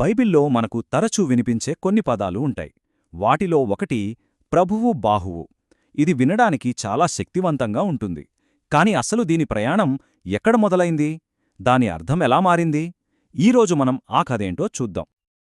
బైబిల్లో మనకు తరచూ వినిపించే కొన్ని పదాలు ఉంటాయి. వాటిలో ఒకటి ప్రభువు బాహువు. ఇది వినడానికి చాలా శక్తివంతంగా ఉంటుంది. కాని అసలు దీని ప్రయాణం ఎక్కడ మొదలైంది? దాని అర్థం ఎలా మారింది? ఈరోజు మనం ఆ కథేంటో చూద్దాం.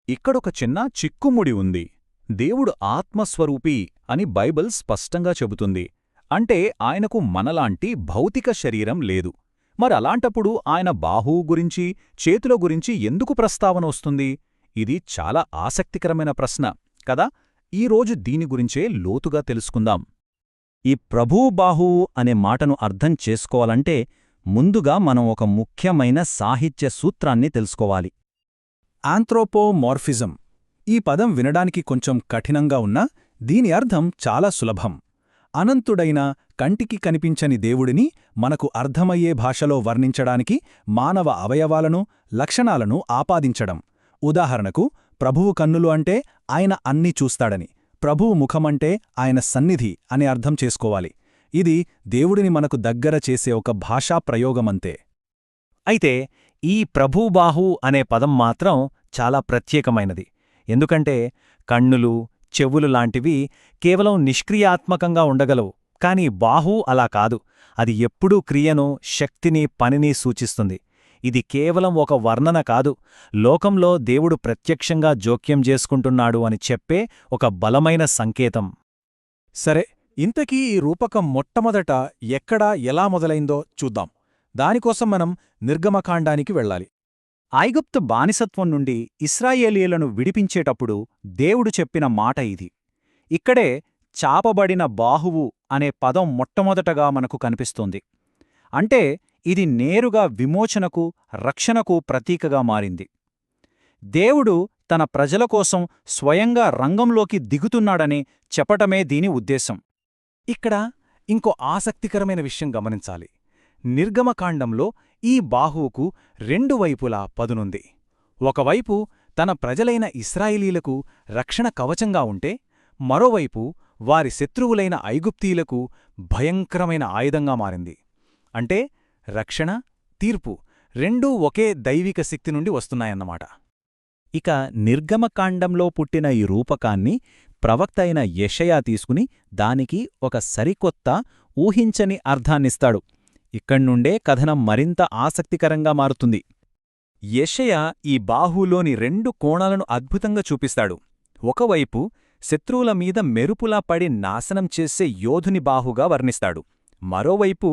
ఇక్కడొక చిన్న చిక్కుముడి ఉంది. దేవుడు ఆత్మస్వరూపి అని బైబిల్ స్పష్టంగా చెబుతుంది. అంటే ఆయనకు మనలాంటి భౌతిక శరీరం లేదు. మరి అలాంటప్పుడు ఆయన బాహువు గురించి చేతుల గురించి ఎందుకు ప్రస్తావన వస్తుంది? ఇది చాలా ఆసక్తికరమైన ప్రశ్న కదా? ఈరోజు దీని గురించే లోతుగా తెలుసుకుందాం. ఈ ప్రభువు బాహువు అనే మాటను అర్థం చేసుకోవాలంటే ముందుగా మనం ఒక ముఖ్యమైన సాహిత్య సూత్రాన్ని తెలుసుకోవాలి. ఆంథ్రోపోమార్ఫిజం. ఈ పదం వినడానికి కొంచెం కఠినంగా ఉన్నా దీని అర్థం చాలా సులభం. అనంతుడైన కంటికి కనిపించని దేవుడిని మనకు అర్థమయ్యే భాషలో వర్ణించడానికి మానవ అవయవాలను లక్షణాలను ఆపాదించడం. ఉదాహరణకు ప్రభువు కన్నులు అంటే ఆయన అన్నీ చూస్తాడని ప్రభువు ముఖమంటే ఆయన సన్నిధి అని అర్థం చేసుకోవాలి. ఇది దేవుడిని మనకు దగ్గర చేసే ఒక భాషా ప్రయోగమంతే. అయితే ఈ ప్రభుబాహు అనే పదం మాత్రం చాలా ప్రత్యేకమైనది. ఎందుకంటే కన్నులు చెవులు లాంటివి కేవలం నిష్క్రియాత్మకంగా ఉండగలవు. కాని బాహు అలా కాదు. అది ఎప్పుడూ క్రియను శక్తిని పనిని సూచిస్తుంది. ఇది కేవలం ఒక వర్ణన కాదు. లోకంలో దేవుడు ప్రత్యక్షంగా జోక్యం చేసుకుంటున్నాడు అని చెప్పే ఒక బలమైన సంకేతం. సరే ఇంతకీ ఈ రూపకం మొట్టమొదట ఎక్కడా ఎలా మొదలైందో చూద్దాం. దానికోసం మనం నిర్గమకాండానికి వెళ్ళాలి. ఐగుప్తు బానిసత్వం నుండి ఇస్రాయేలీలను విడిపించేటప్పుడు దేవుడు చెప్పిన మాట ఇది. ఇక్కడే చాపబడిన బాహువు అనే పదం మొట్టమొదటగా మనకు కనిపిస్తోంది. అంటే ఇది నేరుగా విమోచనకు రక్షణకు ప్రతీకగా మారింది. దేవుడు తన ప్రజల కోసం స్వయంగా రంగంలోకి దిగుతున్నాడని చెప్పటమే దీని ఉద్దేశం. ఇక్కడ ఇంకో ఆసక్తికరమైన విషయం గమనించాలి. నిర్గమకాండంలో ఈ బాహువుకు రెండు వైపులా పదునుంది. ఒకవైపు తన ప్రజలైన ఇస్రాయిలీలకు రక్షణ కవచంగా ఉంటే మరోవైపు వారి శత్రువులైన ఐగుప్తీలకు భయంకరమైన ఆయుధంగా మారింది. అంటే రక్షణ తీర్పు రెండూ ఒకే దైవిక శక్తి నుండి వస్తున్నాయన్నమాట. ఇక నిర్గమకాండంలో పుట్టిన ఈ రూపకాన్ని ప్రవక్త అయిన యషయా తీసుకుని దానికి ఒక సరికొత్త ఊహించని అర్థాన్నిస్తాడు. ఇక్కడ్నుండే కథనం మరింత ఆసక్తికరంగా మారుతుంది. యషయ ఈ బాహులోని రెండు కోణాలను అద్భుతంగా చూపిస్తాడు. ఒకవైపు శత్రువుల మీద మెరుపులా పడి నాశనం చేసే యోధుని బాహుగా వర్ణిస్తాడు. మరోవైపు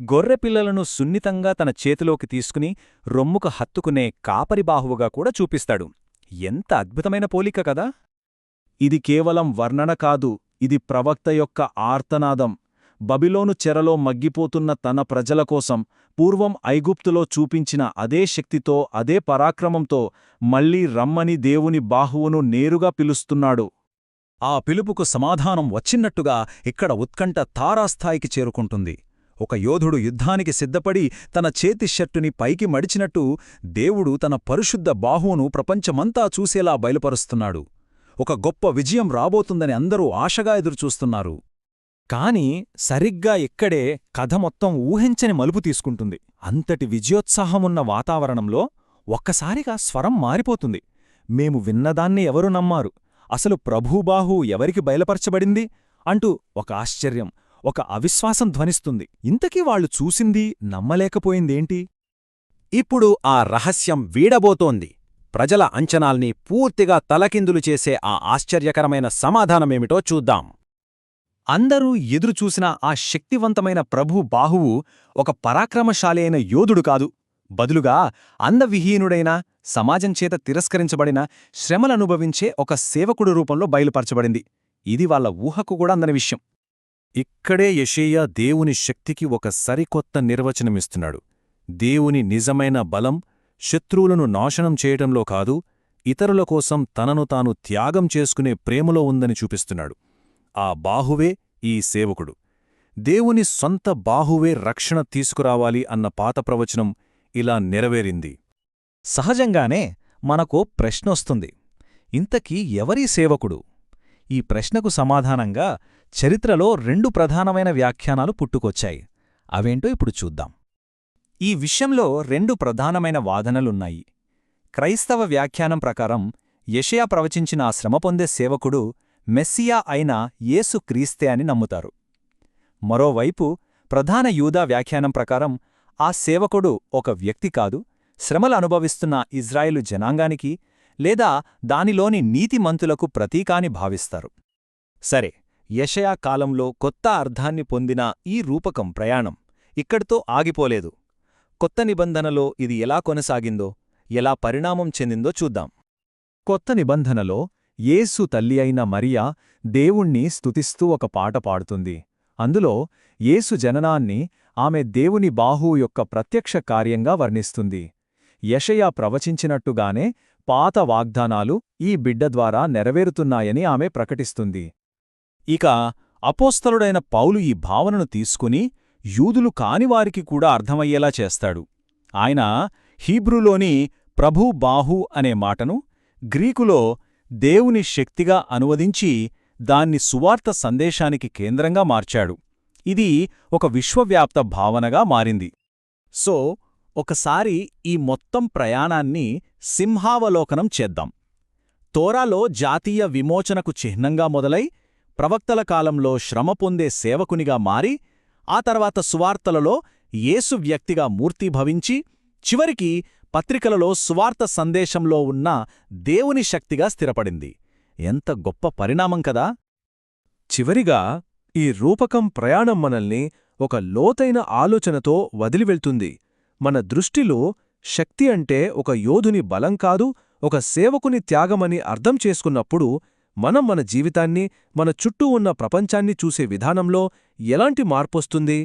గొర్రెపిల్లలను సున్నితంగా తన చేతిలోకి తీసుకుని రొమ్ముకు హత్తుకునే కాపరి బాహువుగా కూడా చూపిస్తాడు. ఎంత అద్భుతమైన పోలిక కదా! ఇది కేవలం వర్ణన కాదు ఇది ప్రవక్త యొక్క ఆర్తనాదం. బబిలోను చెరలో మగ్గిపోతున్న తన ప్రజల కోసం పూర్వం ఐగుప్తులో చూపించిన అదే శక్తితో అదే పరాక్రమంతో మళ్ళీ రమ్మని దేవుని బాహువును నేరుగా పిలుస్తున్నాడు. ఆ పిలుపుకు సమాధానం వచ్చినట్టుగా ఇక్కడ ఉత్కంఠ తారాస్థాయికి చేరుకుంటుంది. ఒక యోధుడు యుద్ధానికి సిద్ధపడి తన చేతి షర్టుని పైకి మడిచినట్టు దేవుడు తన పరిశుద్ధ బాహువును ప్రపంచమంతా చూసేలా బయలుపరుస్తున్నాడు. ఒక గొప్ప విజయం రాబోతుందని అందరూ ఆశగా ఎదురుచూస్తున్నారు. కాని సరిగ్గా ఇక్కడే కథ మొత్తం ఊహించని మలుపు తీసుకుంటుంది. అంతటి విజయోత్సాహమున్న వాతావరణంలో ఒక్కసారిగా స్వరం మారిపోతుంది. మేము విన్నదాన్ని ఎవరు నమ్మారు? అసలు ప్రభూబాహు ఎవరికి బయలుపరచబడింది అంటూ ఒక ఆశ్చర్యం ఒక అవిశ్వాసం ధ్వనిస్తుంది. ఇంతకీ వాళ్ళు చూసింది నమ్మలేకపోయిందేంటి? ఇప్పుడు ఆ రహస్యం వీడబోతోంది. ప్రజల అంచనాల్ని పూర్తిగా తలకిందులు చేసే ఆ ఆశ్చర్యకరమైన సమాధానమేమిటో చూద్దాం. అందరూ ఎదురుచూసిన ఆ శక్తివంతమైన ప్రభు బాహువు ఒక పరాక్రమశాలి అయిన యోధుడు కాదు. బదులుగా అందవిహీనుడైన సమాజం చేత తిరస్కరించబడిన శ్రమలనుభవించే ఒక సేవకుడు రూపంలో బయలుపరచబడింది. ఇది వాళ్ళ ఊహకు కూడా అందని విషయం. ఇక్కడే యషేయా దేవుని శక్తికి ఒక సరికొత్త నిర్వచనమిస్తున్నాడు. దేవుని నిజమైన బలం శత్రువులను నాశనం చేయటంలో కాదు ఇతరుల కోసం తనను తాను త్యాగం చేసుకునే ప్రేమలో ఉందని చూపిస్తున్నాడు. ఆ బాహువే ఈ సేవకుడు. దేవుని సొంత బాహువే రక్షణ తీసుకురావాలి అన్న పాత ప్రవచనం ఇలా నెరవేరింది. సహజంగానే మనకో ప్రశ్నొస్తుంది ఇంతకీ ఎవరీ సేవకుడు? ఈ ప్రశ్నకు సమాధానంగా చరిత్రలో రెండు ప్రధానమైన వ్యాఖ్యానాలు పుట్టుకొచ్చాయి. అవేంటో ఇప్పుడు చూద్దాం. ఈ విషయంలో రెండు ప్రధానమైన వాదనలున్నాయి. క్రైస్తవ వ్యాఖ్యానం ప్రకారం యషయా ప్రవచించిన ఆ శ్రమ పొందే సేవకుడు మెస్సియా అయిన యేసు క్రీస్తే అని నమ్ముతారు. మరోవైపు ప్రధాన యూదా వ్యాఖ్యానం ప్రకారం ఆ సేవకుడు ఒక వ్యక్తి కాదు శ్రమలు అనుభవిస్తున్న ఇజ్రాయేలు జనాంగానికి లేదా దానిలోని నీతిమంతులకు ప్రతీకాని భావిస్తారు. సరే యషయా కాలంలో కొత్త అర్థాన్ని పొందిన ఈ రూపకం ప్రయాణం ఇక్కడితో ఆగిపోలేదు. కొత్త నిబంధనలో ఇది ఎలా కొనసాగిందో ఎలా పరిణామం చెందిందో చూద్దాం. కొత్త నిబంధనలో యేసు తల్లి అయిన మరియా దేవుణ్ణి స్తుతిస్తూ ఒక పాట పాడుతుంది. అందులో యేసు జననాన్ని ఆమె దేవుని బాహు యొక్క ప్రత్యక్ష కార్యంగా వర్ణిస్తుంది. యషయా ప్రవచించినట్టుగానే పాత వాగ్దానాలు ఈ బిడ్డ ద్వారా నెరవేరుతున్నాయని ఆమె ప్రకటిస్తుంది. ఇక అపోస్తలుడైన పౌలు ఈ భావనను తీసుకుని యూదులు కానివారికి కూడా అర్థమయ్యేలా చేస్తాడు. ఆయన హీబ్రూలోని ప్రభూ బాహు అనే మాటను గ్రీకులో దేవుని శక్తిగా అనువదించి దాన్ని సువార్త సందేశానికి కేంద్రంగా మార్చాడు. ఇది ఒక విశ్వవ్యాప్త భావనగా మారింది. సో ఒకసారి ఈ మొత్తం ప్రయాణాన్ని సింహావలోకనం చేద్దాం. తోరాలో జాతీయ విమోచనకు చిహ్నంగా మొదలై ప్రవక్తల కాలంలో శ్రమ పొందే సేవకునిగా మారి ఆ తర్వాత సువార్తలలో యేసు వ్యక్తిగా మూర్తిభవించి చివరికి పత్రికలలో సువార్త సందేశంలో ఉన్న దేవుని శక్తిగా స్థిరపడింది. ఎంత గొప్ప పరిణామం కదా! చివరిగా ఈ రూపకం ప్రయాణం మనల్ని ఒక లోతైన ఆలోచనతో వదిలివెళ్తుంది. మన దృష్టిలో శక్తి అంటే ఒక యోధుని బలం కాదు ఒక సేవకుని త్యాగమని అర్థం చేసుకున్నప్పుడు మనం మన జీవితాన్ని మన చుట్టూ ఉన్న ప్రపంచాన్ని చూసే విధానంలో ఎలాంటి మార్పొస్తుంది?